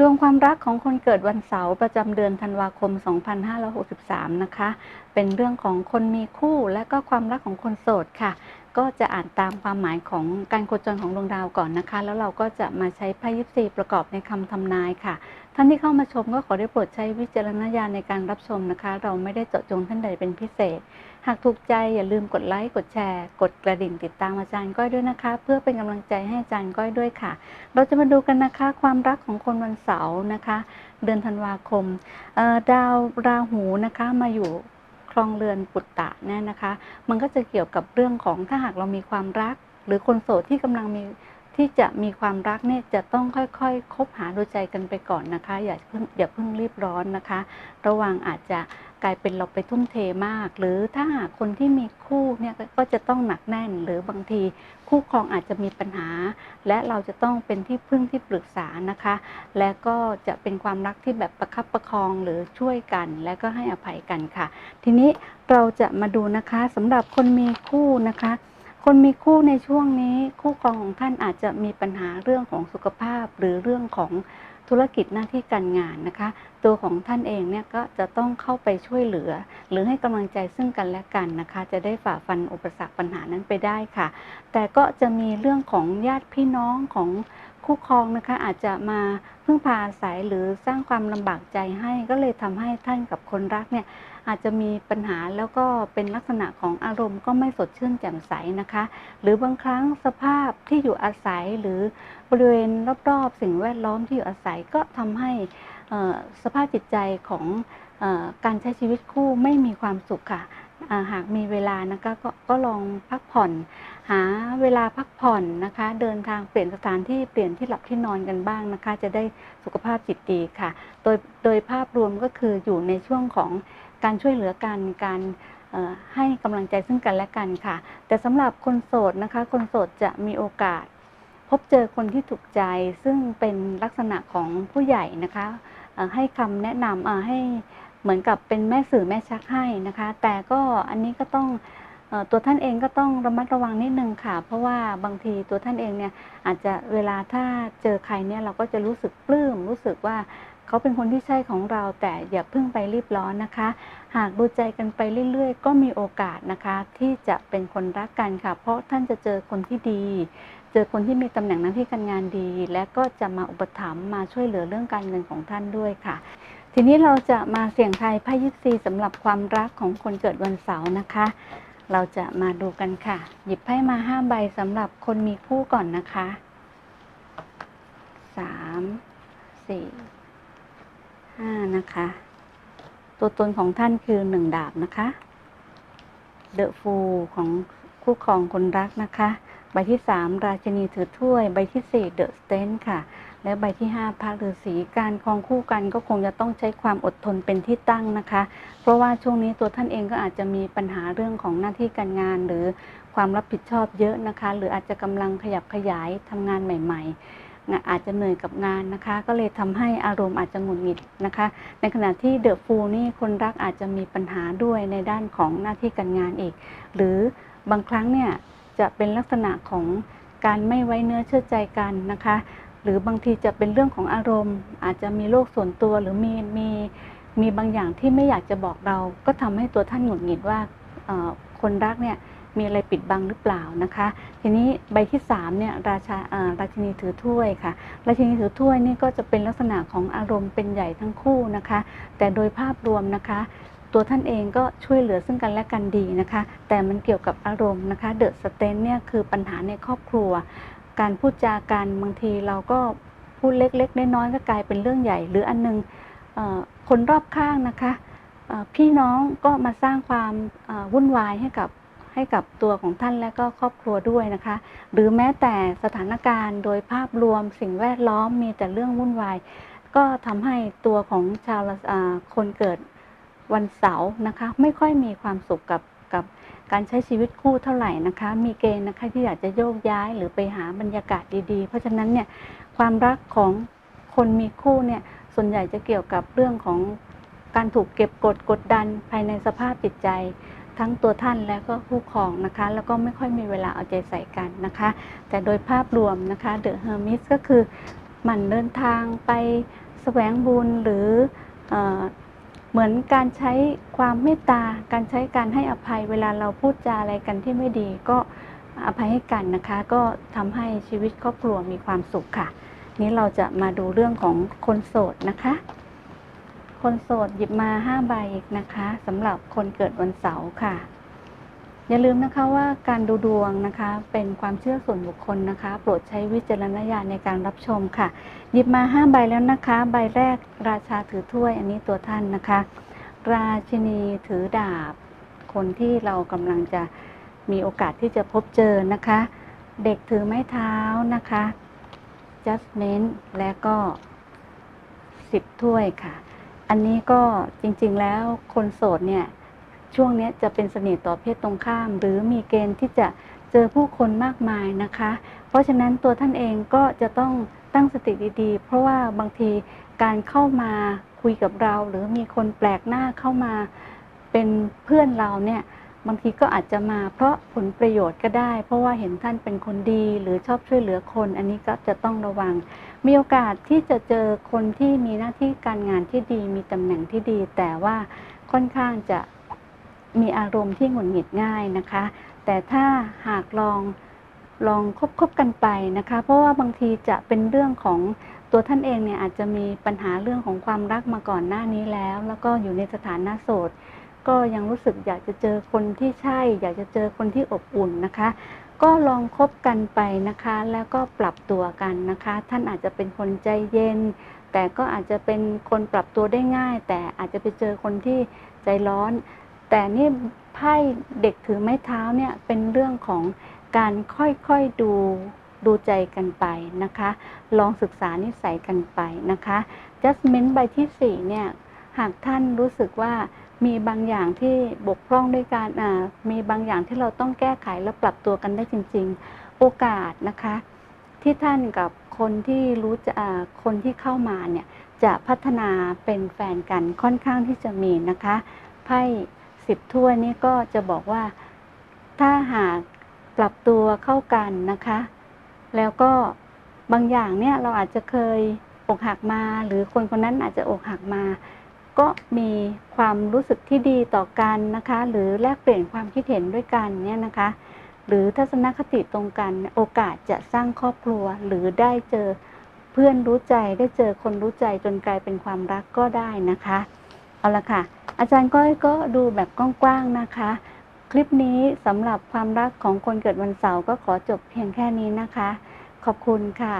ดวงความรักของคนเกิดวันเสาร์ประจำเดือนธันวาคม 2563 นะคะ เป็นเรื่องของคนมีคู่และก็ความรักของคนโสดค่ะ ก็จะอ่านตามความหมายของการโคจรของดวงดาวก่อนนะคะ แล้วเราก็จะมาใช้ไพ่ยิปซีประกอบในคำทำนายค่ะ ท่านที่เข้ามาชมก็ขอได้โปรดใช้วิจารณญาณในการรับชมนะคะ เราไม่ได้เจาะจงท่านใดเป็นพิเศษ หากถูกใจอย่าลืมกดไลค์กดแชร์ กดกระดิ่งติดตามอาจารย์ก้อยด้วยนะคะ เพื่อเป็นกำลังใจให้อาจารย์ก้อยด้วยค่ะ เราจะมาดูกันนะคะความรักของคนวันเสาร์นะคะ เดือนธันวาคมดาวราหูนะคะมาอยู่ครองเรือนปุตตะเนี่ยนะคะ มันก็จะเกี่ยวกับเรื่องของถ้าหากเรามีความรัก หรือคนโสดที่กำลังมี ที่จะมีความรักเนี่ยจะต้องค่อยๆ คบหาดูใจกันไปก่อนนะคะ อย่าเพิ่งอย่าเพิ่งรีบร้อนนะคะ ระวังอาจจะกลายเป็นเราไปทุ่มเทมาก หรือถ้าหากคนที่มีคู่เนี่ยก็จะต้องหนักแน่น หรือบางทีคู่ครองอาจจะมีปัญหา และเราจะต้องเป็นที่พึ่งที่ปรึกษานะคะ และก็จะเป็นความรักที่แบบประคับประคองหรือช่วยกัน และก็ให้อภัยกันค่ะ ทีนี้เราจะมาดูนะคะสำหรับคนมีคู่นะคะ คนมีคู่ในช่วงนี้คู่ครองของท่านอาจจะมีปัญหาเรื่องของสุขภาพ หรือเรื่องของธุรกิจหน้าที่การงานนะคะ ตัวของท่านเองเนี่ยก็จะต้องเข้าไปช่วยเหลือ หรือให้กำลังใจซึ่งกันและกันนะคะ จะได้ฝ่าฟันอุปสรรคปัญหานั้นไปได้ค่ะ แต่ก็จะมีเรื่องของญาติพี่น้องของ คู่ครองนะคะอาจจะมาพึ่งพาอาศัยหรือสร้างความลำบากใจให้ก็เลยทำให้ท่านกับคนรักเนี่ยอาจจะมีปัญหาแล้วก็เป็นลักษณะของอารมณ์ก็ไม่สดชื่นแจ่มใสนะคะ หรือบางครั้งสภาพที่อยู่อาศัยหรือบริเวณรอบๆ สิ่งแวดล้อมที่อยู่อาศัยก็ทำให้สภาพจิตใจของออการใช้ชีวิตคู่ไม่มีความสุขค่ะ หากมีเวลานะคะกก็ลองพักผ่อน หาเวลาพักผ่อนนะคะ เดินทางเปลี่ยนสถานที่เปลี่ยนที่หลับที่นอนกันบ้างนะคะ จะได้สุขภาพจิตดีค่ะ โดยโดยภาพรวมก็คืออยู่ในช่วงของการช่วยเหลือกันการให้กำลังใจซึ่งกันและกันค่ะ แต่สำหรับคนโสดนะคะ คนโสดจะมีโอกาส พบเจอคนที่ถูกใจซึ่งเป็นลักษณะของผู้ใหญ่นะคะให้คำแนะนำให้เหมือนกับเป็นแม่สื่อแม่ชักให้นะคะ แต่ก็อันนี้ก็ต้อง ตัวท่านเองก็ต้องระมัดระวังนิดนึงค่ะ เพราะว่าบางทีตัวท่านเองเนี่ยอาจจะเวลาถ้าเจอใครเนี่ยเราก็จะรู้สึกปลื้มรู้สึกว่าเขาเป็นคนที่ใช่ของเราแต่อย่าเพิ่งไปรีบร้อนนะคะ หากดูใจกันไปเรื่อยๆ ก็มีโอกาสนะคะ ที่จะเป็นคนรักกันค่ะ เพราะท่านจะเจอคนที่ดี เจอคนที่มีตำแหน่งหน้าที่การงานดี และก็จะมาอุปถัมภ์มาช่วยเหลือเรื่องการเงินของท่านด้วยค่ะ ทีนี้เราจะมาเสี่ยงทายไพ่ยิปซีสำหรับความรักของคนเกิดวันเสาร์นะคะ เราจะมาดูกันค่ะ หยิบไพ่มาห้าใบสำหรับคนมีคู่ก่อนนะคะสามสี่ห้านะคะ ตัวตนของท่านคือหนึ่งดาบนะคะเดอะฟูของคู่ครองคนรักนะคะ ใบที่สามราชินีถือถ้วย ใบที่สี่เดอะสเตนค่ะ และใบที่ห้าพระฤาษีการคองคู่กันก็คงจะต้องใช้ความอดทนเป็นที่ตั้งนะคะ เพราะว่าช่วงนี้ตัวท่านเองก็อาจจะมีปัญหาเรื่องของหน้าที่การงาน หรือความรับผิดชอบเยอะนะคะ หรืออาจจะกำลังขยับขยายทำงานใหม่ ๆอาจจะเหนื่อยกับงานนะคะ ก็เลยทำให้อารมณ์อาจจะหงุดหงิดนะคะ ในขณะที่เดอะฟูนี่คนรักอาจจะมีปัญหาด้วยในด้านของหน้าที่การงานอีก หรือบางครั้งเนี่ยจะเป็นลักษณะของการไม่ไว้เนื้อเชื่อใจกันนะคะ หรือบางทีจะเป็นเรื่องของอารมณ์ อาจจะมีโรคส่วนตัวหรือมีมีมีบางอย่างที่ไม่อยากจะบอกเรา ก็ทำให้ตัวท่านหงุดหงิดว่าคนรักเนี่ยมีอะไรปิดบังหรือเปล่านะคะ ทีนี้ใบที่สามเนี่ยราชาราชินีถือถ้วยค่ะ ราชินีถือถ้วยนี่ก็จะเป็นลักษณะของอารมณ์เป็นใหญ่ทั้งคู่นะคะ แต่โดยภาพรวมนะคะ ตัวท่านเองก็ช่วยเหลือซึ่งกันและกันดีนะคะ แต่มันเกี่ยวกับอารมณ์นะคะเดอะสเตนเนี่ยคือปัญหาในครอบครัว การพูดจากันบางทีเราก็พูดเล็กๆน้อยๆก็กลายเป็นเรื่องใหญ่ หรืออันนึงเอ่อคนรอบข้างนะคะพี่น้องก็มาสร้างความวุ่นวายให้กับให้กับตัวของท่านและก็ครอบครัวด้วยนะคะ หรือแม้แต่สถานการณ์โดยภาพรวมสิ่งแวดล้อมมีแต่เรื่องวุ่นวาย ก็ทำให้ตัวของชาวคนเกิดวันเสาร์นะคะ ไม่ค่อยมีความสุขกับ กับการใช้ชีวิตคู่เท่าไหร่นะคะ มีเกณฑ์นะคะที่อยากจะโยกย้ายหรือไปหาบรรยากาศดีๆ เพราะฉะนั้นเนี่ยความรักของคนมีคู่เนี่ยส่วนใหญ่จะเกี่ยวกับเรื่องของการถูกเก็บกดกดดันภายในสภาพจิตใจ ทั้งตัวท่านและก็คู่ครองนะคะ แล้วก็ไม่ค่อยมีเวลาเอาใจใส่กันนะคะ แต่โดยภาพรวมนะคะเดอะเฮอร์มิสก็คือหมันเดินทางไปแสวงบุญหรือ เหมือนการใช้ความเมตตา การใช้การให้อภัยเวลาเราพูดจาอะไรกันที่ไม่ดีก็อภัยให้กันนะคะ ก็ทำให้ชีวิตครอบครัวมีความสุขค่ะ นี้เราจะมาดูเรื่องของคนโสดนะคะ คนโสดหยิบมาห้าใบอีกนะคะสำหรับคนเกิดวันเสาร์ค่ะ อย่าลืมนะคะว่าการดูดวงนะคะเป็นความเชื่อส่วนบุคคลนะคะ โปรดใช้วิจารณญาณในการรับชมค่ะ หยิบมาห้าใบแล้วนะคะ ใบแรกราชาถือถ้วยอันนี้ตัวท่านนะคะ ราชินีถือดาบ คนที่เรากำลังจะมีโอกาสที่จะพบเจอนะคะ เด็กถือไม้เท้านะคะ judgment และก็สิบถ้วยค่ะ อันนี้ก็จริงๆแล้วคนโสดเนี่ย ช่วงนี้จะเป็นเสน่ห์ต่อเพศตรงข้าม หรือมีเกณฑ์ที่จะเจอผู้คนมากมายนะคะ เพราะฉะนั้นตัวท่านเองก็จะต้องตั้งสติดีๆ เพราะว่าบางทีการเข้ามาคุยกับเรา หรือมีคนแปลกหน้าเข้ามาเป็นเพื่อนเราเนี่ยบางทีก็อาจจะมาเพราะผลประโยชน์ก็ได้ เพราะว่าเห็นท่านเป็นคนดีหรือชอบช่วยเหลือคน อันนี้ก็จะต้องระวัง มีโอกาสที่จะเจอคนที่มีหน้าที่การงานที่ดี มีตำแหน่งที่ดี แต่ว่าค่อนข้างจะ มีอารมณ์ที่หงุดหงิดง่ายนะคะ แต่ถ้าหากลองลองคบคบกันไปนะคะ เพราะว่าบางทีจะเป็นเรื่องของตัวท่านเองเนี่ยอาจจะมีปัญหาเรื่องของความรักมาก่อนหน้านี้แล้ว แล้วก็อยู่ในสถานะโสด ก็ยังรู้สึกอยากจะเจอคนที่ใช่ อยากจะเจอคนที่อบอุ่นนะคะ ก็ลองคบกันไปนะคะ แล้วก็ปรับตัวกันนะคะ ท่านอาจจะเป็นคนใจเย็น แต่ก็อาจจะเป็นคนปรับตัวได้ง่าย แต่อาจจะไปเจอคนที่ใจร้อน แต่นี่ไพ่เด็กถือไม้เท้าเนี่ยเป็นเรื่องของการค่อยๆดูดูใจกันไปนะคะ ลองศึกษานิสัยกันไปนะคะ Judgment ใบที่สี่เนี่ยหากท่านรู้สึกว่ามีบางอย่างที่บกพร่องด้วยการมีบางอย่างที่เราต้องแก้ไขและปรับตัวกันได้จริง ๆ โอกาสนะคะ ที่ท่านกับคนที่รู้จะคนที่เข้ามาเนี่ยจะพัฒนาเป็นแฟนกันค่อนข้างที่จะมีนะคะไพ่ สิบถ้วยนี่ก็จะบอกว่าถ้าหากปรับตัวเข้ากันนะคะ แล้วก็บางอย่างเนี่ยเราอาจจะเคยอกหักมา หรือคนคนนั้นอาจจะอกหักมา ก็มีความรู้สึกที่ดีต่อกันนะคะ หรือแลกเปลี่ยนความคิดเห็นด้วยกันเนี่ยนะคะ หรือทัศนคติตรงกันโอกาสจะสร้างครอบครัว หรือได้เจอเพื่อนรู้ใจได้เจอคนรู้ใจจนกลายเป็นความรักก็ได้นะคะ เอาละค่ะ อาจารย์ก้อยก็ดูแบบกว้างๆนะคะ คลิปนี้สำหรับความรักของคนเกิดวันเสาร์ก็ขอจบเพียงแค่นี้นะคะ ขอบคุณค่ะ